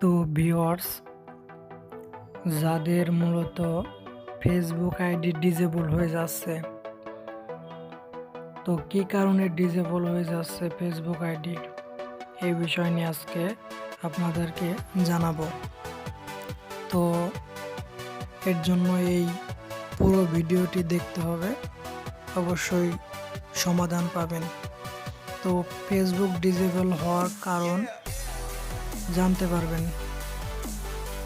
তো ভিওয়ার্স যাদের মূলত ফেসবুক আইডি ডিজেবল হয়ে যাচ্ছে, তো কী কারণে ডিজেবল হয়ে যাচ্ছে ফেসবুক আইডি? এই বিষয় নিয়ে আজকে আপনাদেরকে জানাব। তো এর জন্য এই পুরো ভিডিওটি দেখতে হবে, অবশ্যই সমাধান পাবেন। তো ফেসবুক ডিজেবল হওয়ার কারণ জানতে পারবেন।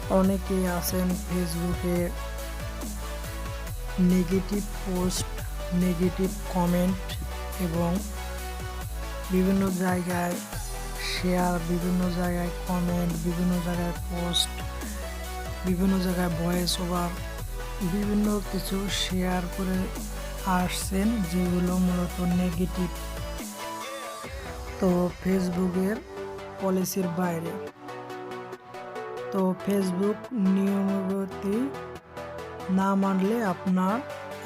অনেকেই আছেন ফেসবুকে নেগেটিভ পোস্ট, নেগেটিভ কমেন্ট এবং বিভিন্ন জায়গায় শেয়ার, বিভিন্ন জায়গায় কমেন্ট, বিভিন্ন জায়গায় পোস্ট, বিভিন্ন জায়গায় ভয়েস ওভার, বিভিন্ন কিছু শেয়ার করে আসছেন, যেগুলো মূলত নেগেটিভ। তো ফেসবুকের পলিসির বাইরে। তো ফেসবুক নিয়মাবলী না মানলে আপনার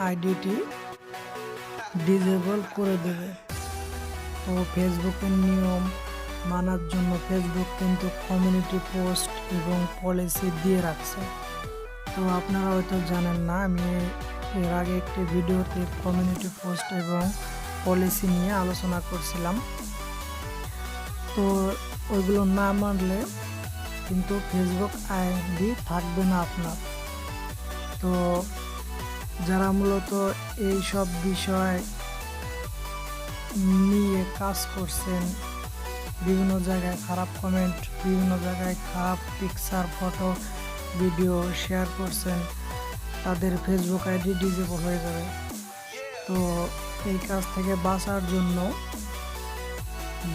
আইডিটি ডিজেবল করে দেবে। তো ফেসবুকের নিয়ম মানার জন্য ফেসবুক কিন্তু কমিউনিটি পোস্ট এবং পলিসি দিয়ে রাখছে। তো আপনারা হয়তো জানেন না, আমি এর আগে একটি ভিডিওতে কমিউনিটি পোস্ট এবং পলিসি নিয়ে আলোচনা করছিলাম। তো ওইগুলো না মানলে কিন্তু ফেসবুক আইডি থাকবে না আপনার। তো যারা মূলত এই সব বিষয় নিয়ে কাজ করছেন, বিভিন্ন জায়গায় খারাপ কমেন্ট বিভিন্ন জায়গায় খারাপ পিকচার ফটো ভিডিও শেয়ার করছেন, তাদের ফেসবুক আইডি ডিজেবল হয়ে যাবে। তো এই কাজ থেকে বাঁচার জন্য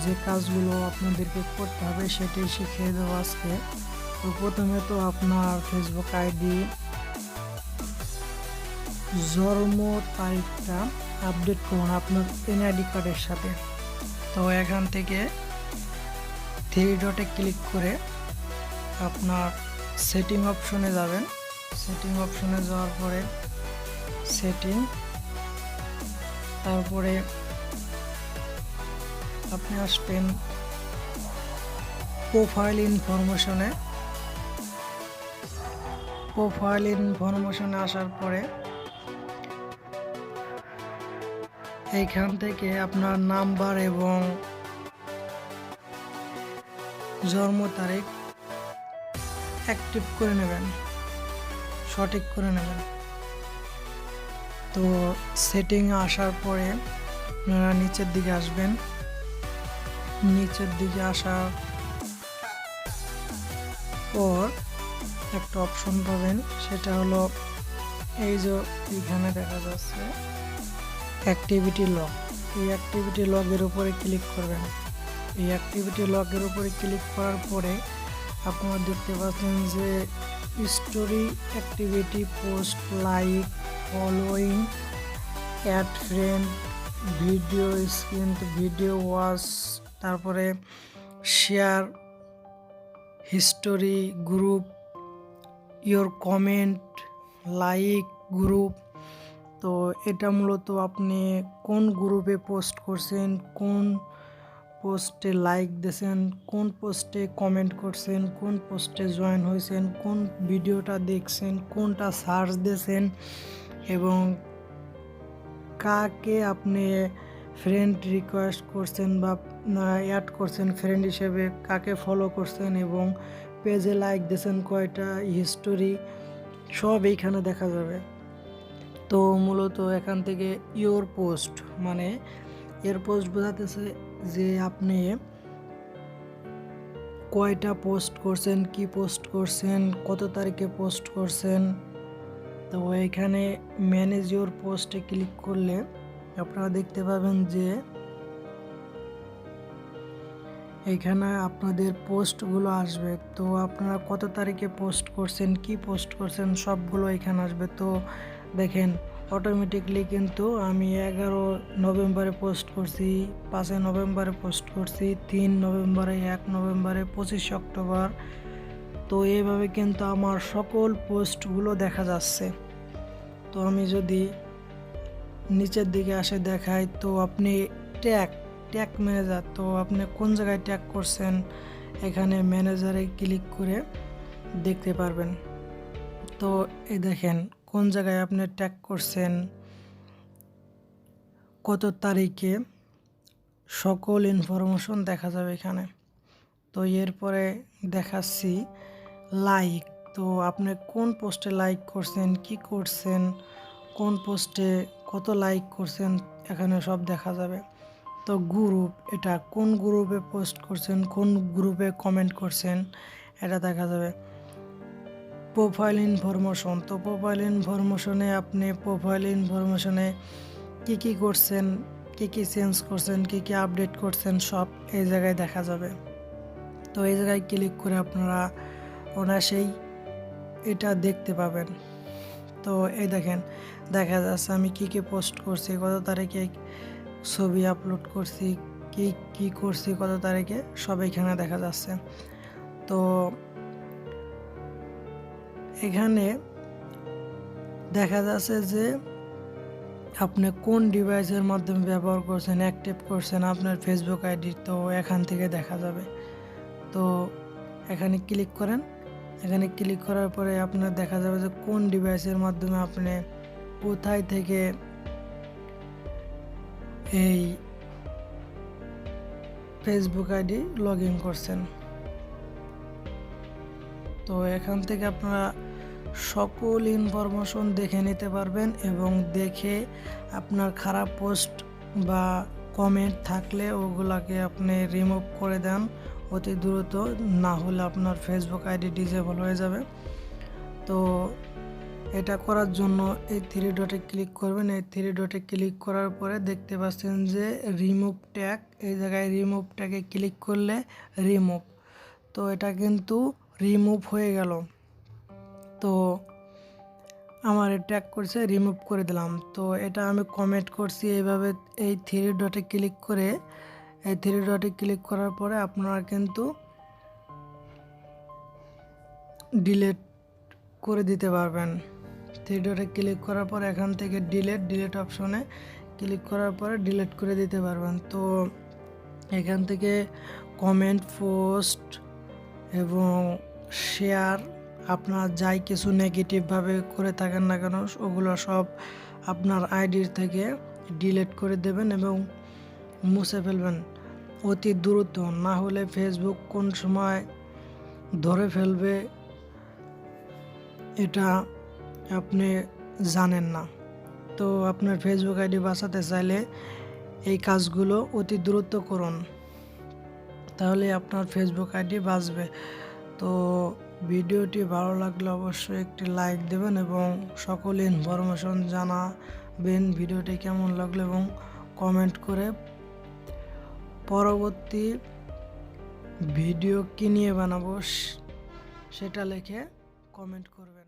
যে কাজগুলো আপনাদেরকে করতে হবে সেটাই শিখিয়ে দেবো আজকে। তো প্রথমে তো আপনার ফেসবুক আইডি জন্ম তারিখটা আপডেট করুন আপনার এনআইডি কার্ডের সাথে। তো এখান থেকে থ্রি ডটে ক্লিক করে আপনার সেটিং অপশনে যাবেন। সেটিং অপশনে যাওয়ার পরে সেটিং তারপরে আপনি আসবেন প্রোফাইল ইনফরমেশনে। প্রোফাইল ইনফরমেশনে আসার পরে এইখান থেকে আপনার নাম্বার এবং জন্ম তারিখ অ্যাক্টিভ করে নেবেন, সঠিক করে নেবেন। তো সেটিং আসার পরে আপনারা নিচের দিকে আসবেন। নিচের দিকে আসা পর একটা অপশন পাবেন, সেটা হলো এই যে এখানে দেখা যাচ্ছে অ্যাক্টিভিটি লগ এই অ্যাক্টিভিটি লগের উপরে ক্লিক করবেন। এই অ্যাক্টিভিটি লগের উপরে ক্লিক করার পরে আপনারা দেখতে পাচ্ছেন যে story activity post like following add friend video screen video watch তারপরে share history group your comment, like group. তো এটা মূলত আপনি কোন গ্রুপে পোস্ট করছেন, কোন পোস্টে লাইক দিয়েছেন, কোন পোস্টে কমেন্ট করছেন, কোন পোস্টে জয়েন হয়েছেন, কোন ভিডিওটা দেখছেন, কোনটা সার্চ দিয়েছেন এবং কাকে আপনি ফ্রেন্ড রিকোয়েস্ট করছেন বা অ্যাড করছেন ফ্রেন্ড হিসেবে কাকে ফলো করছেন এবং পেজে লাইক দিয়েছেন কয়টা হিস্টোরি সব এইখানে দেখা যাবে। তো মূলত এখান থেকে ইয়োর পোস্ট মানে এর পোস্ট বোঝাতেছে যে আপনি কয়টা পোস্ট করছেন, কি পোস্ট করছেন, কত তারিখে পোস্ট করছেন। তো এখানে ম্যানেজ ইয়োর পোস্টে ক্লিক করলে আপনারা দেখতে পাবেন যে এখানে আপনাদের পোস্টগুলো আসবে। তো আপনারা কত তারিখে পোস্ট করছেন, কি পোস্ট করছেন, সবগুলো এখানে আসবে। তো দেখেন অটোমেটিকলি কিন্তু আমি এগারো নভেম্বরে পোস্ট করছি, পাঁচই নভেম্বরে পোস্ট করছি, তিন নভেম্বরে, এক নভেম্বরে, পঁচিশে অক্টোবর। তো এইভাবে কিন্তু আমার সকল পোস্টগুলো দেখা যাচ্ছে। তো আমি যদি নিচের দিকে আসে দেখাই তো আপনি ট্যাগ ট্যাগ ম্যানেজার, তো আপনি কোন জায়গায় ট্যাগ করছেন? এখানে ম্যানেজারে ক্লিক করে দেখতে পারবেন। তো এই দেখেন, কোন জায়গায় আপনি ট্যাগ করছেন, কত তারিখে, সকল ইনফরমেশন দেখা যাবে এখানে। তো এরপরে দেখাচ্ছি লাইক, তো আপনি কোন পোস্টে লাইক করছেন, কি করছেন, কোন পোস্টে কত লাইক করছেন, এখানে সব দেখা যাবে। তো গ্রুপ এটা কোন গ্রুপে পোস্ট করছেন, কোন গ্রুপে কমেন্ট করছেন, এটা দেখা যাবে। প্রোফাইল ইনফরমেশন তো প্রোফাইল ইনফরমেশনে আপনি প্রোফাইল ইনফরমেশনে কী কী করছেন, কী কী চেঞ্জ করছেন, কী কী আপডেট করছেন, সব এই জায়গায় দেখা যাবে। তো এই জায়গায় ক্লিক করে আপনারা অনায়াসেই এটা দেখতে পাবেন। তো এই দেখেন, দেখা যাচ্ছে আমি কী কী পোস্ট করছি, কত তারিখে ছবি আপলোড করছি, কি কি করছি, কত তারিখে সব এখানে দেখা যাচ্ছে। তো এখানে দেখা যাচ্ছে যে আপনি কোন ডিভাইসের মাধ্যমে ব্যবহার করছেন অ্যাক্টিভ করছেন, আপনার ফেসবুক আইডি তো এখান থেকে দেখা যাবে। তো এখানে ক্লিক করেন। এখানে ক্লিক করার পরে আপনার দেখা যাবে যে কোন ডিভাইসের মাধ্যমে আপনি কোথায় থেকে এই ফেসবুক আইডি লগ ইন করছেন। তো এখান থেকে আপনারা সকল ইনফরমেশন দেখে নিতে পারবেন এবং দেখে আপনার খারাপ পোস্ট বা কমেন্ট থাকলে ওগুলাকে আপনি রিমুভ করে দেন। অতি দ্রুত না হলে আপনার ফেসবুক আইডি ডিজেবল হয়ে যাবে। তো এটা করার জন্য এই থ্রি ডটে ক্লিক করবেন। এই থ্রি ডটে ক্লিক করার পরে দেখতে পাচ্ছেন যে রিমুভ ট্যাগ এই জায়গায় রিমুভ ট্যাগে ক্লিক করলে রিমুভ তো এটা কিন্তু রিমুভ হয়ে গেল। তো আমার ট্যাগ করছে রিমুভ করে দিলাম। তো এটা আমি কমেন্ট করছি এইভাবে এই থ্রি ডটে ক্লিক করে এই থ্রি ডটে ক্লিক করার পরে আপনারা কিন্তু ডিলেট করে দিতে পারবেন। থ্রি ডটে ক্লিক করার পর এখান থেকে ডিলেট ডিলেট অপশনে ক্লিক করার পরে ডিলেট করে দিতে পারবেন। তো এখান থেকে কমেন্ট পোস্ট এবং শেয়ার আপনার যাই কিছু নেগেটিভভাবে করে থাকেন না কেন, ওগুলো সব আপনার আইডির থেকে ডিলেট করে দেবেন এবং মুছে ফেলবেন। অতি দ্রুত, না হলে ফেসবুক কোন সময় ধরে ফেলবে, এটা আপনি জানেন না। তো আপনার ফেসবুক আইডি বাঁচাতে চাইলে এই কাজগুলো অতি দ্রুত করুন। তাহলে আপনার ফেসবুক আইডি বাঁচবে। তো ভিডিওটি ভালো লাগলে অবশ্যই একটি লাইক দেবেন এবং সকল ইনফরমেশন জানাবেন। ভিডিওটি কেমন লাগল এবং কমেন্ট করে পরবর্তী ভিডিও কী নিয়ে বানাবো? সেটা লিখে কমেন্ট করবেন